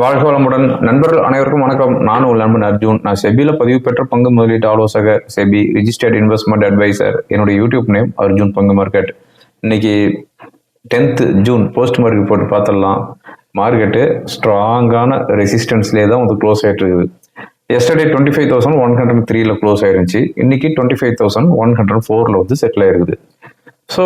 வாழ்க வளமுடன். நண்பர்கள் அனைவருக்கும் வணக்கம். நான் உள்ள நண்பன் அர்ஜுன். நான் செபியில் பதிவு பெற்ற பங்கு முதலீட்டு ஆலோசகர் செபி ரிஜிஸ்டர்ட் இன்வெஸ்ட்மெண்ட் அட்வைசர் என்னுடைய யூடியூப் நேம் அர்ஜுன் பங்கு மார்க்கெட் இன்னைக்கு டென்த் ஜூன் போஸ்ட் மார்க்கெட் போட்டு பார்த்துடலாம். மார்க்கெட்டு ஸ்ட்ராங்கான ரெசிஸ்டன்ஸ்லேயே தான் வந்து க்ளோஸ் ஆகிட்டு இருக்குது. Yesterday twenty five thousand one hundred த்ரீல க்ளோஸ் ஆயிருந்துச்சு. இன்னைக்கு twenty five thousand one hundred ஃபோரில் வந்து செட்டில் ஆயிருக்குது. ஸோ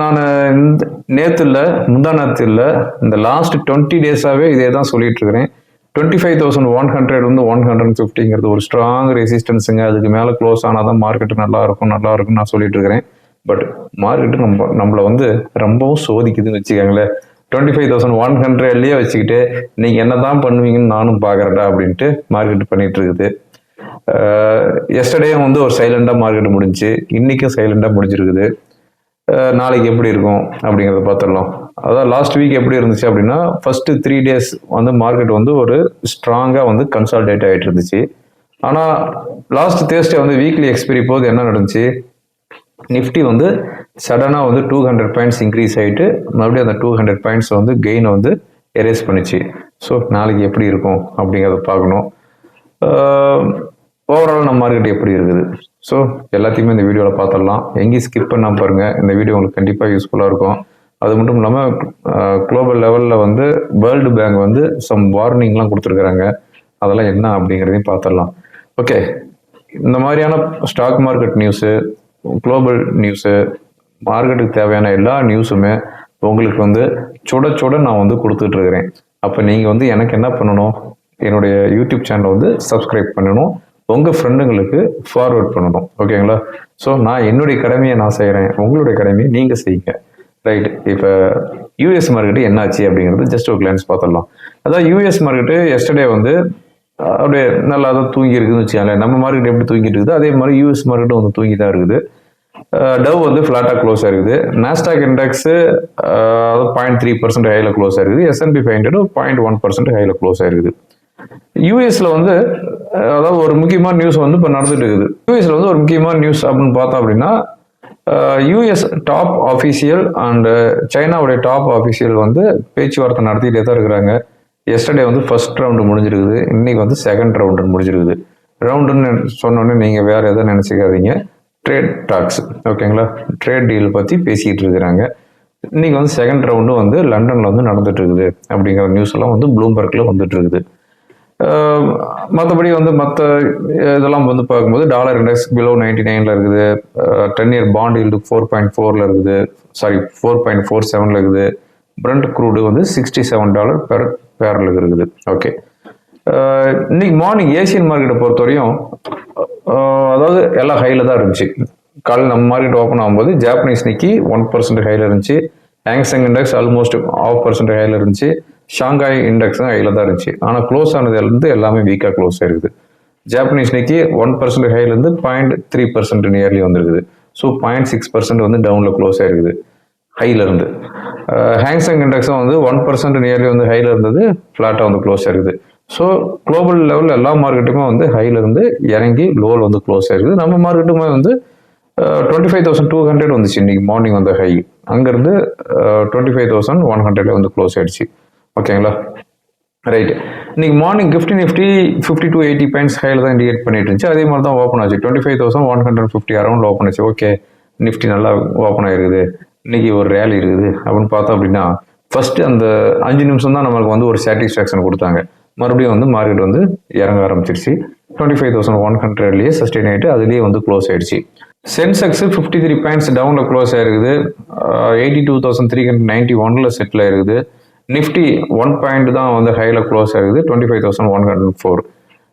நான் இந்த நேற்று இல்லை முந்தா நேரத்து இல்லை இந்த லாஸ்ட் டுவெண்ட்டி டேஸாகவே இதே தான் சொல்லிட்டு இருக்கிறேன் twenty five thousand one hundred வந்து ஒன் ஹண்ட்ரட் ஃபிஃப்டிங்கிறது ஒரு ஸ்ட்ராங் ரெசிஸ்டன்ஸுங்க அதுக்கு மேலே க்ளோஸ் ஆனால் தான் மார்க்கெட்டு நல்லா இருக்கும் நல்லா இருக்கும்னு நான் சொல்லிட்டு இருக்கிறேன் பட் மார்க்கெட்டு நம்ம நம்மளை வந்து ரொம்பவும் சோதிக்குதுன்னு வச்சுக்கோங்களேன். டுவெண்ட்டி ஃபைவ் தௌசண்ட் ஒன் ஹண்ட்ரட்லேயே வச்சுக்கிட்டு நீங்கள் என்ன தான் பண்ணுவீங்கன்னு நானும் பார்க்குறேன்டா அப்படின்ட்டு மார்க்கெட் பண்ணிட்டு இருக்குது எஸ்டர்டே வந்து ஒரு சைலண்டாக மார்க்கெட் முடிஞ்சுச்சு இன்றைக்கும் சைலண்டாக முடிஞ்சிருக்குது. நாளைக்கு எப்படி இருக்கும் அப்படிங்கிறத பார்த்துடலாம். அதாவது லாஸ்ட் வீக் எப்படி இருந்துச்சு அப்படின்னா ஃபஸ்ட்டு த்ரீ டேஸ் வந்து மார்க்கெட் வந்து ஒரு ஸ்ட்ராங்காக வந்து கன்சால்டேட் ஆகிட்டு இருந்துச்சு. ஆனால் லாஸ்ட் தேர்ஸ்டே வந்து வீக்லி எக்ஸ்பிரி போது என்ன நடந்துச்சு? நிஃப்டி வந்து சடனாக வந்து டூ ஹண்ட்ரட் பாயிண்ட்ஸ் இன்க்ரீஸ் ஆகிட்டு மறுபடியும் அந்த டூ ஹண்ட்ரட் பாயிண்ட்ஸ் வந்து கெயினை வந்து எரேஸ் பண்ணிச்சு. ஸோ நாளைக்கு எப்படி இருக்கும் அப்படிங்கிறத பார்க்கணும். ஓவரால் நம்ம மார்க்கெட் எப்படி இருக்குது? ஸோ எல்லாத்தையுமே இந்த வீடியோவில் பார்த்துடலாம். எங்கேயும் ஸ்கிப் பண்ணால் பாருங்கள் இந்த வீடியோ உங்களுக்கு கண்டிப்பாக யூஸ்ஃபுல்லாக இருக்கும். அது மட்டும் இல்லாமல் குளோபல் லெவலில் வந்து வேர்ல்டு பேங்க் வந்து சம் வார்னிங்லாம் கொடுத்துருக்குறாங்க. அதெல்லாம் என்ன அப்படிங்கிறதையும் பார்த்துடலாம். ஓகே இந்த மாதிரியான stock market news global news மார்க்கெட்டுக்கு தேவையான எல்லா நியூஸுமே உங்களுக்கு வந்து சுட சுட நான் வந்து கொடுத்துட்ருக்கிறேன் அப்போ நீங்கள் வந்து எனக்கு என்ன பண்ணணும்? என்னுடைய யூடியூப் சேனலை வந்து சப்ஸ்கிரைப் பண்ணணும். உங்கள் ஃப்ரெண்டுங்களுக்கு ஃபார்வர்ட் பண்ணணும். ஓகேங்களா ஸோ நான் என்னுடைய கடமையை நான் செய்கிறேன் உங்களுடைய கடமையை நீங்கள் செய்யுங்க. ரைட் இப்போ யூஎஸ் மார்க்கெட்டு என்னாச்சு அப்படிங்கிறது ஜஸ்ட் ஒரு கிளான்ஸ் பார்த்துடலாம். அதான் யூஎஸ் மார்க்கெட்டு எஸ்டர்டே வந்து அப்படியே நல்லா தான் தூங்கி இருக்குதுன்னு வச்சுக்காங்க நம்ம மார்க்கெட் எப்படி தூங்கிட்டு இருக்குது? அதே மாதிரி யூஎஸ் மார்க்கெட்டும் வந்து தூங்கி தான் இருக்குது. டவ் வந்து ஃப்ளாட்டாக க்ளோஸ் ஆயிருக்குது NASDAQ index point three percent ஹையில் க்ளோஸ் ஆயிருக்குது S and P five hundred point one percent ஹையில் க்ளோஸ் ஆயிருக்குது யூஎஸில் வந்து அதாவது ஒரு முக்கியமான நியூஸ் வந்து இப்போ நடந்துட்டு இருக்குது யூஎஸ்ல வந்து ஒரு முக்கியமான நியூஸ் அப்படின்னு பார்த்தோம் அப்படின்னா யூஎஸ் டாப் ஆஃபீஷியல் அண்ட் சைனாவுடைய டாப் ஆஃபீஷியல் வந்து பேச்சுவார்த்தை நடத்திட்டே தான் இருக்கிறாங்க. எஸ்டர்டே வந்து ஃபர்ஸ்ட் ரவுண்டு முடிஞ்சிருக்குது. இன்னைக்கு வந்து செகண்ட் ரவுண்டு முடிஞ்சிருக்குது. ரவுண்டுன்னு சொன்னோன்னே நீங்கள் வேற எதாவது நினச்சிக்காதீங்க. ட்ரேட் டாக்ஸ் ஓகேங்களா ட்ரேட் டீல் பற்றி பேசிக்கிட்டு இருக்கிறாங்க. இன்னைக்கு வந்து செகண்ட் ரவுண்டு வந்து லண்டனில் வந்து நடந்துட்டு இருக்குது அப்படிங்கிற நியூஸ் எல்லாம் வந்து ப்ளூம்பர்க்கில் வந்துட்டு இருக்குது மற்றபடி வந்து மற்ற இதெல்லாம் வந்து பார்க்கும்போது டாலர் இண்டெக்ஸ் பிலோ நைன்டி நைனில் இருக்குது. Ten year bond yield four point ஃபோரில் இருக்குது. சாரி ஃபோர் பாயிண்ட் ஃபோர் செவனில் இருக்குது. பிரண்ட் க்ரூடு வந்து சிக்ஸ்டி செவன் டாலர் பெர் பேரலுக்கு இருக்குது. ஓகே இன்னைக்கு மார்னிங் ஏசியன் மார்க்கெட்டை பொறுத்தவரையும் அதாவது எல்லாம் ஹையில் தான் இருந்துச்சு. காலையில் நம்ம மார்க்கெட் ஓப்பன் ஆகும்போது ஜாப்பனீஸ் நிக்கி ஒன் பர்சன்ட் ஹையில் இருந்துச்சு. Hang Seng index almost half percent ஹையில் இருந்துச்சு. ஷாங்காய் இண்டெக்ஸும் ஹையில் தான் இருந்துச்சு. ஆனால் க்ளோஸ் ஆனதுலேருந்து எல்லாமே வீக்காக க்ளோஸ் ஆயிருக்குது. ஜாப்பனீஸ் நிக்கி ஒன் பர்சன்ட் ஹைலேருந்து பாயிண்ட் த்ரீ பர்சன்ட் நியர்லி வந்துருக்குது. ஸோ பாயிண்ட் சிக்ஸ் பர்சன்ட் வந்து டவுனில் க்ளோஸ் ஆயிருக்குது. ஹையிலேருந்து ஹேங்ஸங் இண்டெக்ஸும் வந்து ஒன் பர்சன்ட் நியர்லி வந்து ஹையில் இருந்தது ஃப்ளாட்டாக வந்து க்ளோஸ் ஆயிருக்குது. ஸோ குளோபல் லெவலில் எல்லா மார்க்கெட்டுமே வந்து ஹையிலேருந்து இருந்து இறங்கி லோவில் வந்து க்ளோஸ் ஆயிருக்குது. நம்ம மார்க்கெட்டுமே வந்து twenty five thousand two hundred வந்துச்சு. இன்னைக்கு மார்னிங் வந்து ஹை அங்கேருந்து டுவெண்ட்டி ஃபைவ் தௌசண்ட் ஒன் ஹண்ட்ரட்ல வந்து க்ளோஸ் ஆயிடுச்சு. ஓகேங்களா? ரைட் இன்னைக்கு morning fifty Nifty fifty two eighty points ஹையில் தான் இண்டிகேட் பண்ணிட்டு இருந்துச்சு. அதே மாதிரி தான் ஓப்பன் ஆச்சு. Twenty five thousand one hundred fifty around open ஆச்சு. ஓகே நிஃப்டி நல்லா ஓப்பன் ஆயிருக்குது. இன்னைக்கு ஒரு ரேலி இருக்குது. அப்படின்னு பார்த்தோம் அப்படின்னா ஃபர்ஸ்ட் அந்த அஞ்சு நிமிஷம் தான் நம்மளுக்கு வந்து ஒரு சாட்டிஸ்ஃபேக்ஷன் கொடுத்தாங்க. மறுபடியும் வந்து மார்க்கெட் வந்து இறங்க ஆரம்பிச்சிருச்சு. டுவெண்ட்டி ஃபைவ் தௌசண்ட் ஒன் ஹண்ட்ரட்லேயே சஸ்டெயின் ஆகிட்டு அதுலேயே வந்து க்ளோஸ் ஆயிடுச்சு. சென்செக்ஸ் ஃபிஃப்டி த்ரீ பாயிண்ட்ஸ் டவுனில் க்ளோஸ் ஆயிருக்குது. Eighty two thousand three hundred ninety ஒனில் செட்டில் ஆயிருக்குது. நிஃப்டி ஒன் பாயிண்ட் தான் வந்து ஹையில் க்ளோஸ் ஆகுது. Twenty five thousand one hundred four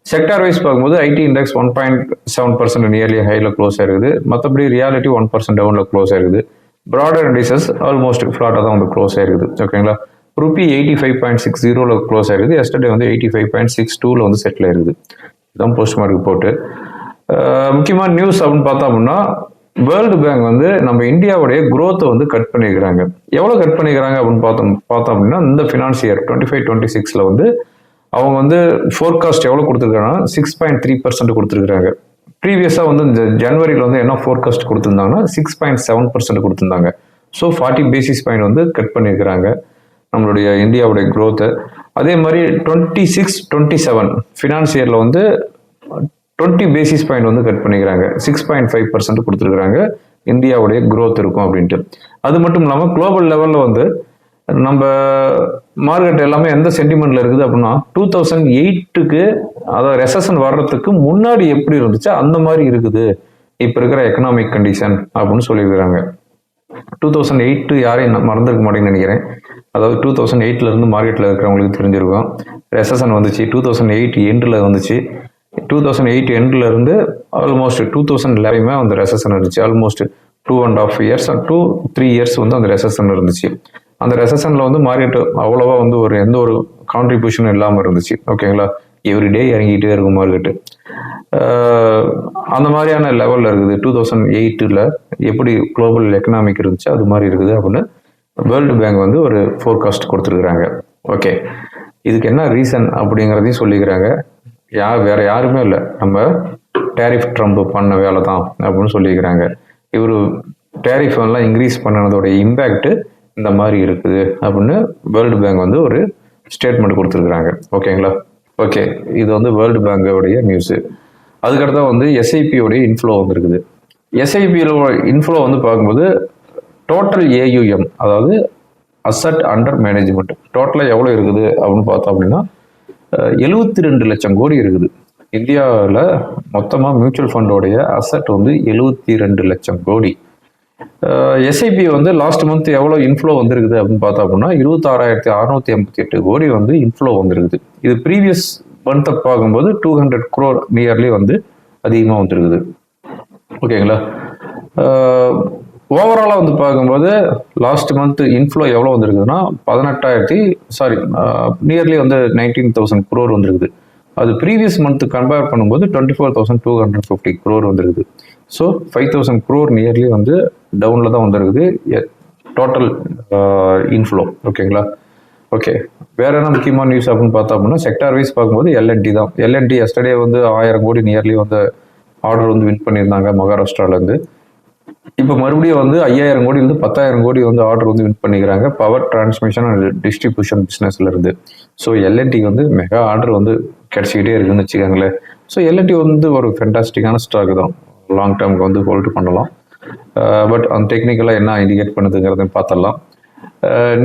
sector wise பார்க்கும்போது IT index one point seven percent nearly ஹையில் க்ளோஸ் ஆயிருக்குது மற்றபடி ரியாலிட்டி ஒன் பர்சன்ட் டவுனில் க்ளோஸ் ஆயிருக்குது ப்ராடர் இண்டிசஸ் ஆல்மோஸ்ட் ஃப்ளாட்டாக தான் வந்து க்ளோஸ் ஆயிருக்குது ஓகேங்களா rupee eighty five point six ஜீரோவில் க்ளோஸ் ஆயிருக்குது எஸ்டர்டே வந்து எயிட்டி ஃபைவ் பாயிண்ட் சிக்ஸ் டூவில் வந்து செட்டில் ஆயிருக்குது இதுதான் போஸ்ட் மார்க் போட்டு முக்கியமாக நியூஸ் அப்படின்னு பார்த்தோம் அப்படின்னா வேர்ல்டு பேங்க் வந்து நம்ம இந்தியாவுடைய குரோத்தை வந்து கட் பண்ணியிருக்கிறாங்க எவ்வளோ கட் பண்ணிக்கிறாங்க அப்படின்னு பார்த்தோம் பார்த்தோம் அப்படின்னா இந்த finance year twenty five twenty சிக்ஸில் வந்து அவங்க வந்து ஃபோர்காஸ்ட் எவ்வளோ கொடுத்துருக்காங்கன்னா சிக்ஸ் பாயிண்ட் த்ரீ பர்சன்ட் கொடுத்துருக்காங்க ப்ரீவியஸாக வந்து இந்த ஜனவரியில் வந்து என்ன ஃபோர்காஸ்ட் கொடுத்துருந்தாங்கன்னா சிக்ஸ் பாயிண்ட் செவன் பர்சன்ட் கொடுத்துருந்தாங்க. ஸோ ஃபார்ட்டி பேசிஸ் பாயிண்ட் வந்து கட் பண்ணியிருக்கிறாங்க நம்மளுடைய இந்தியாவுடைய growth அதே மாதிரி twenty six twenty seven finance இயரில் வந்து டுவெண்ட்டி பேசிஸ் பாயிண்ட் வந்து கட் பண்ணிக்கிறாங்க. சிக்ஸ் பாயிண்ட் ஃபைவ் பர்சன்ட் கொடுத்துருக்குறாங்க. இந்தியாவுடைய க்ரோத் இருக்கும் அப்படின்ட்டு. அது மட்டும் இல்லாமல் குளோபல் லெவலில் வந்து நம்ம மார்க்கெட் எல்லாமே எந்த சென்டிமெண்ட்ல இருக்குது அப்படின்னா டூ தௌசண்ட் எயிட்டுக்கு அதாவது ரெசன் வர்றதுக்கு முன்னாடி எப்படி இருந்துச்சு அந்த மாதிரி இருக்குது. இப்போ இருக்கிற எக்கனாமிக் கண்டிஷன் அப்படின்னு சொல்லியிருக்கிறாங்க. டூ தௌசண்ட் எயிட்டு யாரையும் நான் மறந்துருக்க மாட்டேன்னு நினைக்கிறேன். அதாவது டூ தௌசண்ட் எயிட்டில் இருந்து மார்க்கெட்டில் இருக்கிறவங்களுக்கு தெரிஞ்சிருக்கும். ரெசன் வந்துச்சு. டூ தௌசண்ட் எயிட் எண்டில் வந்துச்சு. டூ தௌசண்ட் எயிட் எண்டில் இருந்து ஆல்மோஸ்ட் டூ தௌசண்ட் லெவலுமே அந்த ரெசன் இருந்துச்சு. Almost two and half years two three years வந்து அந்த ரெசன் இருந்துச்சு. அந்த ரெசஷனில் வந்து மார்க்கெட் அவ்வளோவா வந்து ஒரு எந்த ஒரு கான்ட்ரிபியூஷனும் இல்லாமல் இருந்துச்சு. ஓகேங்களா எவ்ரி டே இறங்கிட்டே இருக்கும் மார்க்கெட்டு அந்த மாதிரியான லெவலில் இருக்குது. டூ தௌசண்ட் எயிட்டில் எப்படி குளோபல் எக்கனாமிக் இருந்துச்சு அது மாதிரி இருக்குது அப்படின்னு வேர்ல்டு பேங்க் வந்து ஒரு ஃபோர்காஸ்ட் கொடுத்துருக்குறாங்க. ஓகே இதுக்கு என்ன ரீசன் அப்படிங்கிறதையும் சொல்லிக்கிறாங்க. யா வேற யாருமே இல்லை. நம்ம டேரிஃப் ட்ரம்ப் பண்ண வேலை தான் அப்படின்னு சொல்லியிருக்கிறாங்க இவர் டேரிஃப் எல்லாம் இன்க்ரீஸ் பண்ணதோடைய இம்பேக்ட் இந்த மாதிரி இருக்குது அப்படின்னு வேர்ல்டு பேங்க் வந்து ஒரு ஸ்டேட்மெண்ட் கொடுத்துருக்குறாங்க. ஓகேங்களா ஓகே இது வந்து வேர்ல்டு பேங்கோடைய நியூஸு அதுக்கடுத்தா வந்து எஸ்ஐபியோடைய இன்ஃப்ளோ வந்துருக்குது. எஸ்ஐபியோ இன்ஃப்ளோ வந்து பார்க்கும்போது டோட்டல் ஏயுஎம் அதாவது அசட் அண்டர் மேனேஜ்மெண்ட் டோட்டலாக எவ்வளோ இருக்குது அப்படின்னு பார்த்தோம் அப்படின்னா எழுபத்தி ரெண்டு லட்சம் கோடி இருக்குது. இந்தியாவில் மொத்தமாக மியூச்சுவல் ஃபண்டோடைய அசட் வந்து எழுபத்தி ரெண்டு லட்சம் கோடி. எஸ்ஐபி வந்து லாஸ்ட் மந்த் எவ்வளோ இன்ஃப்ளோ வந்திருக்குது அப்படின்னு பார்த்தா அப்படின்னா இருபத்தாறாயிரத்தி அறுநூத்தி எண்பத்தி எட்டு கோடி வந்து இன்ஃப்ளோ வந்திருக்குது. இது ப்ரீவியஸ் மந்த்தை பார்க்கும்போது டூ ஹண்ட்ரட் குரோர் நியர்லி வந்து அதிகமாக வந்திருக்குது. ஓகேங்களா? ஓவராலாக வந்து பார்க்கும்போது லாஸ்ட் மந்த் இன்ஃப்ளோ எவ்வளோ வந்திருக்குதுன்னா பதினெட்டாயிரத்தி சாரி நியர்லி வந்து நைன்டீன் தௌசண்ட் குரோர் வந்திருக்குது. அது ப்ரீவியஸ் மந்த் கம்பேர் பண்ணும்போது twenty four thousand two hundred fifty crore வந்துருக்குது. So five thousand crore nearly வந்து டவுனில் தான் வந்துருக்குது. டோட்டல் இன்ஃப்ளோ ஓகேங்களா ஓகே வேற என்ன முக்கியமான நியூஸ் அப்படின்னு பார்த்தா அப்படின்னா செக்டார் வைஸ் பார்க்கும்போது எல்என்டி தான். எல்என்டி எஸ்டர்டே வந்து ஆயிரம் கோடி நியர்லி வந்து ஆர்டர் வந்து வின் பண்ணியிருந்தாங்க மகாராஷ்டிராலேருந்து இப்போ மறுபடியும் வந்து ஐயாயிரம் கோடியிலேருந்து பத்தாயிரம் கோடி வந்து ஆர்டர் வந்து வின் பண்ணிக்கிறாங்க. பவர் டிரான்ஸ்மிஷன் அண்ட் டிஸ்ட்ரிபியூஷன் பிஸ்னஸ்ல இருந்து. ஸோ எல்என்டி வந்து மெகா ஆர்டர் வந்து கிடைச்சிக்கிட்டே இருக்குன்னு வச்சுக்கோங்களேன். ஸோ எல்என்டி வந்து ஒரு ஃபென்டாஸ்டிக்கான ஸ்டாக் தான். லாங் டேர்முக்கு வந்து ஹோல்டு பண்ணலாம். பட் அந்த டெக்னிக்கலாக என்ன இண்டிகேட் பண்ணுதுங்கிறத பார்த்தலாம்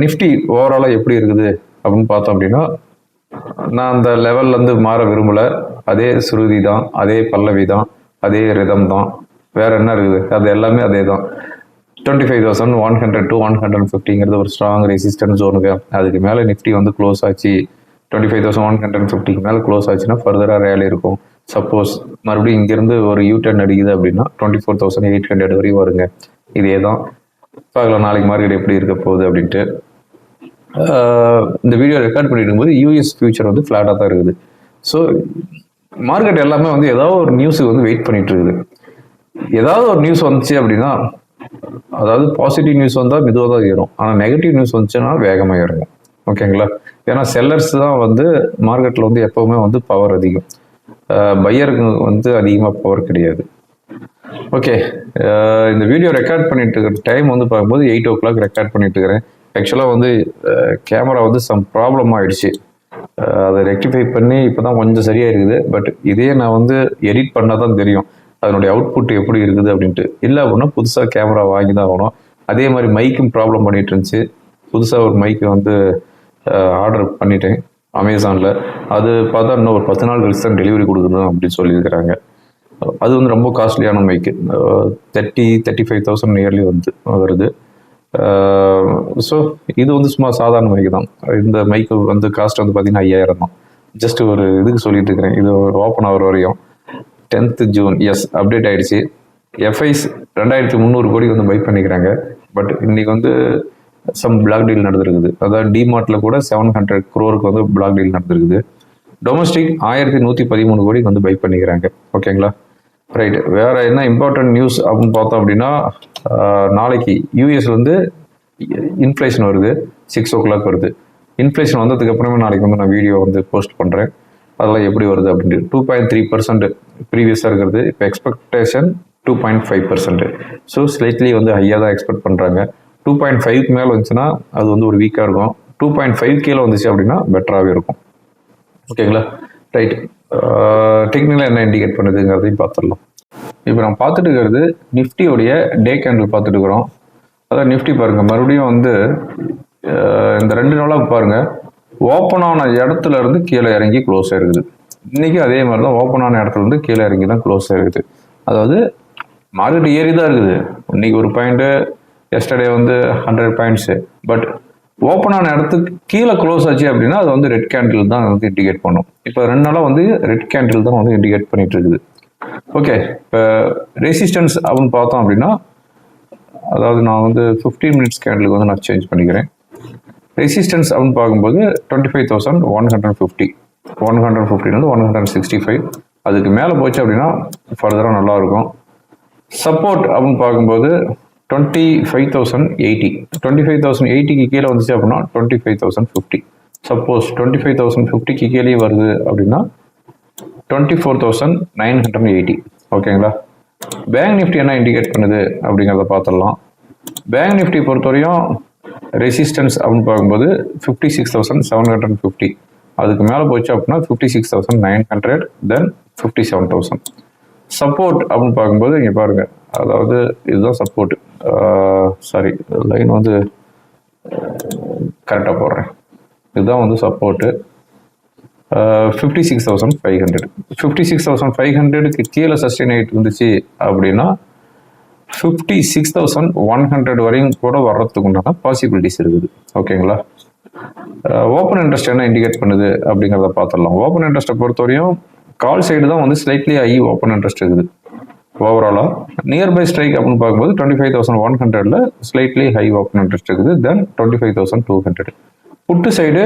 நிஃப்டி uh, ஓவராலாக எப்படி இருக்குது அப்படின்னு பார்த்தோம் அப்படின்னா நான் அந்த லெவல்லேருந்து மாற விரும்பலை. அதே சுருதி தான் அதே பல்லவி தான் அதே ரிதம் தான். வேற என்ன இருக்குது? அது எல்லாமே அதே தான் twenty five thousand one hundred to one hundred ஃபிஃப்டிங்கிறது ஒரு ஸ்ட்ராங் ரெசிஸ்டன்ஸ் ஜோனுங்க அதுக்கு மேலே நிஃப்டி வந்து க்ளோஸ் ஆச்சு. Twenty five thousand one hundred ஃபிஃப்டிக்கு மேலே க்ளோஸ் ஆச்சுன்னா ஃபர்தராக ரேலி இருக்கும். சப்போஸ் மறுபடியும் இங்கேருந்து ஒரு யூ டர்ன் அடிக்குது அப்படின்னா twenty four thousand eight hundred வரையும் வருங்க. இதே தான் பார்க்கலாம் நாளைக்கு மார்க்கெட் எப்படி இருக்க போகுது அப்படின்ட்டு. இந்த வீடியோ ரெக்கார்ட் பண்ணிட்டு இருக்கும்போது யூஎஸ் ஃபியூச்சர் வந்து ஃப்ளாட்டாக தான் இருக்குது. ஸோ மார்க்கெட் எல்லாமே வந்து ஏதாவது ஒரு நியூஸுக்கு வந்து வெயிட் பண்ணிட்டு இருக்குது. ஏதாவது ஒரு நியூஸ் வந்துச்சு அப்படின்னா அதாவது பாசிட்டிவ் நியூஸ் வந்தால் மெதுவாக தான் ஏறும். ஆனால் நெகட்டிவ் நியூஸ் வந்துச்சுன்னா வேகமாக இறங்கும். ஓகேங்களா? ஏன்னா செல்லர்ஸ் தான் வந்து மார்க்கெட்டில் வந்து எப்போவுமே வந்து பவர் அதிகம். பையருக்கு வந்து அதிகமாக பவர் கிடையாது. ஓகே. இந்த வீடியோ ரெக்கார்ட் பண்ணிட்டு இருக்கிற டைம் வந்து பார்க்கும்போது எயிட் ஓ கிளாக் ரெக்கார்ட் பண்ணிட்டு இருக்கிறேன். ஆக்சுவலாக வந்து கேமரா வந்து சம் ப்ராப்ளம் ஆயிடுச்சு. அதை ரெக்டிஃபை பண்ணி இப்போ தான் கொஞ்சம் சரியாக இருக்குது பட் இதே நான் வந்து எடிட் பண்ணால் தான் தெரியும். அதனுடைய அவுட்புட் எப்படி இருக்குது அப்படின்ட்டு. இல்லை அப்படின்னா புதுசாக கேமரா வாங்கி தான் ஆகணும். அதே மாதிரி மைக்கும் ப்ராப்ளம் பண்ணிட்டு இருந்துச்சு. புதுசாக ஒரு மைக்கு வந்து ஆர்டர் பண்ணிட்டேன். அமேசானில் அது பார்த்தா இன்னும் ஒரு பத்து நாள் கழிச்சு தான் டெலிவரி கொடுக்கணும் அப்படின்னு சொல்லியிருக்கிறாங்க. அது வந்து ரொம்ப காஸ்ட்லியான மைக்கு thirty thirty five thousand nearly வந்து வருது. ஸோ இது வந்து சும்மா சாதாரண மைக்கு தான். இந்த மைக்கு வந்து காஸ்ட் வந்து பார்த்தீங்கன்னா ஐயாயிரம் தான். ஜஸ்ட் ஒரு இதுக்கு சொல்லிட்டு இருக்கிறேன். இது ஓப்பன் ஆகிற வரையும். டென்த்து ஜூன் எஸ் அப்டேட் ஆயிடுச்சு. எஃப்ஐஸ் ரெண்டாயிரத்தி முந்நூறு கோடி வந்து பை பண்ணிக்கிறாங்க. பட் இன்னைக்கு வந்து சம் பிளாக் டீல் நடந்திருக்குது. அதாவது டிமார்ட்ல கூட செவன் ஹண்ட்ரட் குரோருக்கு வந்து பிளாக் டீல் நடந்திருக்குது. டொமஸ்டிக் ஆயிரத்தி நூற்றி பதிமூணு கோடிக்கு வந்து பை பண்ணிக்கிறாங்க. ஓகேங்களா ரைட் வேற என்ன இம்பார்ட்டன்ட் நியூஸ் அப்படின்னு பார்த்தோம் அப்படின்னா நாளைக்கு யூஎஸ் வந்து இன்ஃப்ளேஷன் வருது. சிக்ஸ் ஓ கிளாக் வருது. இன்ஃப்ளேஷன் வந்ததுக்கு அப்புறமே நாளைக்கு வந்து நான் வீடியோ வந்து போஸ்ட் பண்ணுறேன் அதெல்லாம் எப்படி வருது அப்படின்ட்டு. டூ பாயிண்ட் த்ரீ பர்சன்ட் ப்ரீவியஸாக இருக்கிறது. இப்போ expectation two point five percent so slightly வந்து ஹையாக தான் எக்ஸ்பெக்ட் பண்ணுறாங்க டூ பாயிண்ட் ஃபைவ்க்கு மேலே வந்துச்சுன்னா அது வந்து ஒரு வீக்காக இருக்கும். டூ பாயிண்ட் ஃபைவ் கீழே வந்துச்சு அப்படின்னா பெட்டராகவே இருக்கும். ஓகேங்களா ரைட் டெக்னிக்கலாக என்ன இண்டிகேட் பண்ணுதுங்கிறதையும் பார்த்துடலாம். இப்போ நம்ம பார்த்துட்டு இருக்கிறது நிஃப்டியோடைய டே கேண்டில் பார்த்துட்டு இருக்கிறோம். அதான் நிஃப்டி பாருங்கள் மறுபடியும் வந்து இந்த ரெண்டு நாளாக பாருங்கள் ஓப்பன் ஆன இடத்துல இருந்து கீழே இறங்கி க்ளோஸ் ஆயிருக்குது. இன்றைக்கி அதே மாதிரி தான் ஓப்பன் ஆன இடத்துல இருந்து கீழே இறங்கி தான் க்ளோஸ் ஆயிருக்குது. அதாவது மார்க்கெட் ஏறி தான் இருக்குது. இன்னைக்கு ஒரு பாயிண்ட்டு எஸ்டர்டே வந்து ஹண்ட்ரட் பாயிண்ட்ஸு பட் ஓப்பன் ஆன இடத்துக்கு கீழே க்ளோஸ் ஆச்சு அப்படின்னா அது வந்து ரெட் கேண்டில் தான் வந்து இண்டிகேட் பண்ணும். இப்போ ரெண்டு நாளாக வந்து ரெட் கேண்டில் தான் வந்து இண்டிகேட் பண்ணிட்டு இருக்குது. ஓகே இப்போ ரெசிஸ்டன்ஸ் அப்படின்னு பார்த்தோம் அப்படின்னா அதாவது நான் வந்து 15 மினிட்ஸ் கேண்டிலுக்கு வந்து நான் சேஞ்ச் பண்ணிக்கிறேன். ரெசிஸ்டன்ஸ் அப்படின்னு பார்க்கும்போது twenty five thousand one hundred fifty one hundred ஃபிஃப்டிலேருந்து one hundred sixty five அதுக்கு மேலே போச்சு அப்படின்னா ஃபர்தராக நல்லாயிருக்கும் சப்போர்ட் அப்படின்னு பார்க்கும்போது twenty five thousand eighty twenty five thousand எயிட்டிக்கு கீழே வந்துச்சு அப்படின்னா twenty five thousand fifty suppose twenty five thousand ஃபிஃப்டிக்கு கீழே வருது அப்படின்னா twenty four thousand nine hundred eighty ஓகேங்களா? பேங்க் நிஃப்டி என்ன இண்டிகேட் பண்ணுது அப்படிங்கிறத பார்த்துடலாம். பேங்க் நிஃப்டி பொறுத்தவரையும் ரெசிஸ்டன்ஸ் அப்படின்னு பார்க்கும்போது fifty six thousand seven hundred fifty அதுக்கு மேலே போச்சு அப்படின்னா fifty six thousand nine hundred then fifty seven thousand support அப்படின்னு பார்க்கும்போது இங்கே பாருங்கள் அதாவது இதுதான் சப்போர்ட் சாரி லைன் வந்து கரெக்டாக போடுறேன். இதுதான் வந்து support fifty six thousand five hundred fifty six thousand five ஹண்ட்ரடுக்கு கீழே சஸ்டெயின் ஆகிட்டு இருந்துச்சு அப்படின்னா fifty six thousand one hundred வரையும் கூட வர்றதுக்கு உண்டான பாசிபிலிட்டிஸ் இருக்குது. ஓகேங்களா ஓப்பன் இன்ட்ரெஸ்ட் என்ன இண்டிகேட் பண்ணுது அப்படிங்கிறத பார்த்துடலாம். ஓப்பன் இன்ட்ரெஸ்ட்டை பொறுத்தவரையும் கால் சைடு தான் வந்து ஸ்லைட்லி ஐ ஓப்பன் இன்ட்ரெஸ்ட் இருக்குது. ஓவராலாக நியர்பை ஸ்ட்ரைக் அப்படின்னு பார்க்கும்போது டுவெண்ட்டி ஃபைவ் தௌசண்ட் ஒன் ஹண்ட்ரட்ல ஸ்லைட்லி ஹை ஓப்பன் இன்ட்ரெஸ்ட் இருக்குது. Then twenty five thousand two hundred put side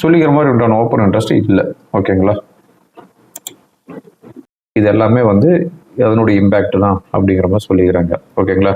சொல்லிக்கிற மாதிரி உண்டான ஓப்பன் இன்ட்ரெஸ்ட் இல்லை. ஓகேங்களா இது எல்லாமே வந்து அதனுடைய இம்பேக்ட் தான் அப்படிங்கிற மாதிரி சொல்லிக்கிறாங்க. ஓகேங்களா